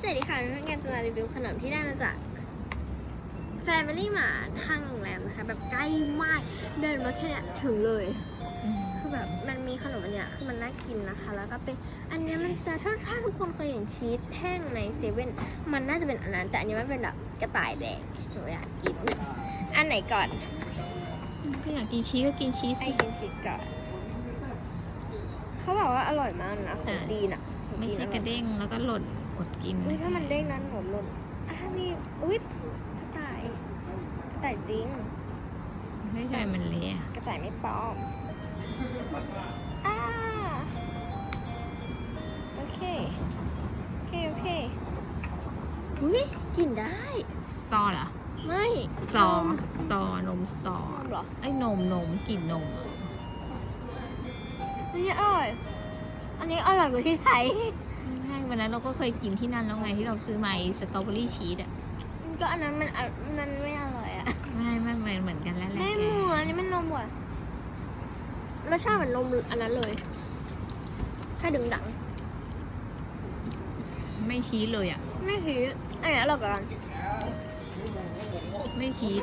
สวัสดีค่ะวันนี้งานจะมารีวิวขนมที่ได้มาจาก Family Mart ห้างโรงแรมนะคะ แบบใกล้มาก เดินมาแค่เนี้ยถึงเลย คือแบบมันมีขนมอันเนี้ยคือมันน่ากินนะคะ แล้วก็เป็นอันเนี้ยมันจะถ้าถ้าทุกคนเคยเห็นชีสแท่งในเซเว่นมันน่าจะเป็นอันนั้น แต่อันนี้มันเป็นแบบกระต่ายแดงหนูอยากกิน อันไหนก่อนก็อยากกินชีสก็กินชีสไอสิกินชีสก่อนเขาบอกว่าอร่อยมากนะของอะจีนอะของ ไม่จีนใช่ออยกระเด้งแล้วก็หล่นอดกินอุ้ยถ้ามันเด้งนั้นหนหล่นอะนี่อุ้ยกระต่ายกระต่ายจริงไม่ใช่มันเละอะกระต่ายไม่ปลอมอ่าโอเค โอเค โอเคอุ้ยกินได้ สตอเหรอ ไม่ สตอ สตอนมสตอนมเหรอ ไอ้ยนมนมกลิ่นนมอะ นนี้อร่อยกว่าที่ไทยใช่วันนั้นเราก็เคยกินที่นั่นแล้วไงที่เราซื้อมาไอ้สตรอเบอรี่ชีสอะก็อันนั้นมันอะมันไม่อร่อยอะไม่ไม่เหมือนเหมือนกันแล้วแหละไม่แกเหมือนอันนี้มันนมว่ะรสชาติเหมือนนมอันนั้นเลยแค่ดึงดัง ไม่ชีสเลยอะ ไม่ถืออันไหนอร่อยกว่ากันไม่ชีส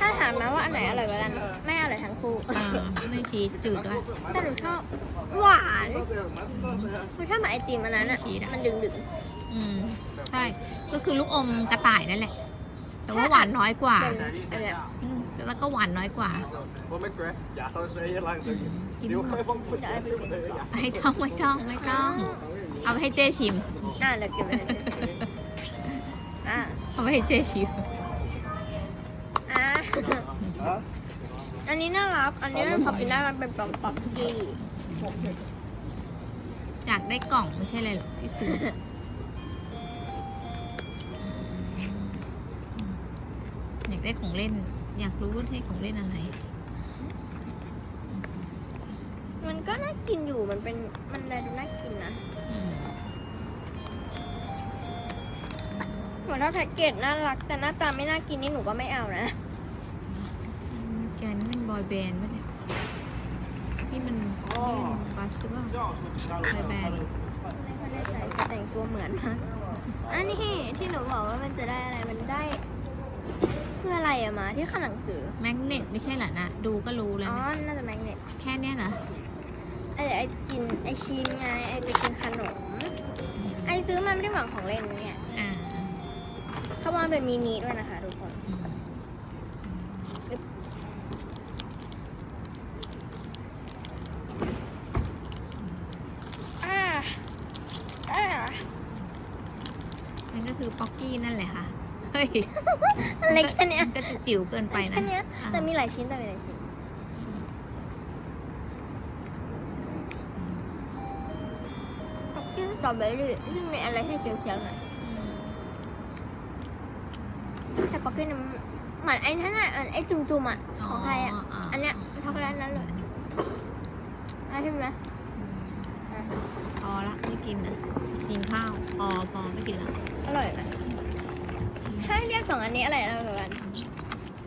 ถ้าถามนะว่าอันไหนอร่อยกว่ากัน ไม่อร่อยทั้งคู่อ่าไม่ชีสจืดด้วยแต่หนูชอบ หวานคือถ้าเหมือนไอติมอันนั้นอะ ชีสอะ มันดึงดึงอืมใช่ ก็คือลูกอมกระต่ายนั่นแหละ แต่ว่าหวานน้อยกว่าๆเป็นอันเนี้ยอืมแล้วก็หวานน้อยกว่า What my grand? Ja, zou ze heel lang doen. Die Die doen ook van จะเอาไปกิน Ja. ไม่ต้องไม่ต้องไม่ต้อง เอาไปให้เจ๊ชิม อ่าเดี๋ยวกินไปเลยอ่าเอาไปให้เจ๊ชิม อ่า Huh? อันนี้น่ารัก อันนี้มันพอกินได้มันเป็นปลอมป๊อกกี้ อยากได้กล่องไม่ใช่เลยหรอกที่ซื้ออยากได้ของเล่น อยากรู้ว่าให้ของเล่นอะไร มันก็น่ากินอยู่มันเป็นมันอะไรดูน่ากินนะอืมเหมือนถ้าแพ็กเกจน่ารัก แต่หน้าตาไม่น่ากินนี่หนูก็ไม่เอานะ แกนี่มันบอยแบนด์ปะเนี่ยนี่มันนี่ มันบัสหรือเปล่าบอยแบนด์ไม่ค่อยแน่ใจแต่แต่งตัวเหมือนมากอันนี้ที่หนูบอกว่ามันจะได้อะไรมันได้คืออะไรอะมาที่ข้างหนังสือแมกเนตไม่ใช่เหรอนะ ดูก็รู้แล้วอ๋อนะน่าจะแมกเนตแค่เนี้ยนะไอไอกินไอชีนไงไอไปกินขนม ไอซื้อมาไม่ได้หวังของเล่นเนี่ยอ่าเขาวางเป็นมินิด้วยนะคะทุกคน อืม อ่า อ่า มันก็คือป๊อกกี้นั่นแหละค่ะ เฮ้ยอะไรแค่เนี้ยมันก็จะจิ๋วเกินไปนะแค่เนี้ยอะแต่มีหลายชิ้นแต่มีหลายชิ้น ป๊อกกี้สตรอเบอรี่ซึ่งมีอะไรให้เคี้ยวๆหน่อยอืมแต่ป๊อกกี้เนี่ยมันเหมือนไอ้นั่นอะเหมือนไอ้จุ่มๆอะของไทยอะ อันเนี้ยช็อกโกแลตนั้นเลยอะใช่ไหมอะพอละไม่กินนะ กินข้าว พอพอไม่กินละอร่อยกันถ้าให้เรียกสองอันนี้อะไรอร่อยกว่ากัน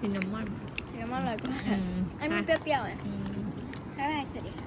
กินน้ำมันซินนามอนอร่อยกว่าอืมอันนี้เปรี้ยวๆอะอืมบ๊ายบายสวัสดีค่ะ